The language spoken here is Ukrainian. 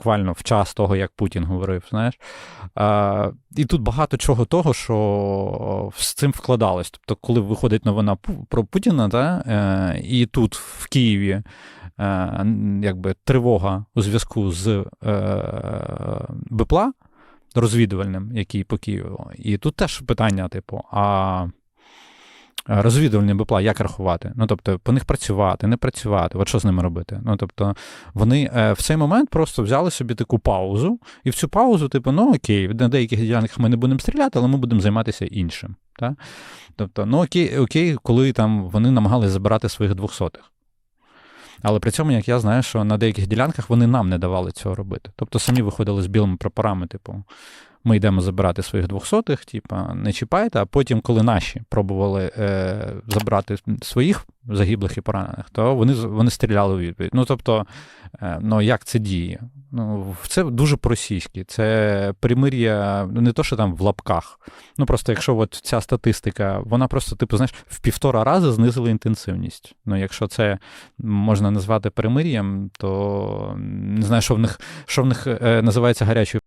буквально в час того, як Путін говорив. Знаєш. А, і тут багато чого того, що з цим вкладалось. Тобто, коли виходить новина про Путіна, та, е, і тут в Києві е, якби тривога у зв'язку з е, БПЛА розвідувальним, який по Києву. І тут теж питання, типу, а розвідувальні БПЛА як рахувати? Ну, тобто, по них працювати, не працювати, от що з ними робити? Ну, тобто, вони е, в цей момент просто взяли собі таку паузу, і в цю паузу, типу, ну окей, на деяких ділянках ми не будемо стріляти, але ми будемо займатися іншим. Та? Тобто, ну окей, окей, коли там вони намагалися забирати своїх двохсотих. Але при цьому, як я знаю, що на деяких ділянках вони нам не давали цього робити. Тобто самі виходили з білими прапорами, типу, ми йдемо забирати своїх двохсотих, типу, не чіпайте, а потім, коли наші пробували е, забрати своїх загиблих і поранених, то вони, вони стріляли у відповідь. Ну, тобто, е, ну як це діє? Ну, це дуже просійське. Це примир'я ну, не то, що там в лапках. Ну просто якщо от ця статистика, вона просто, типу, знаєш, в півтора рази знизила інтенсивність. Ну, якщо це можна назвати перемир'ям, то не знаю, що в них, що в них е, називається гарячою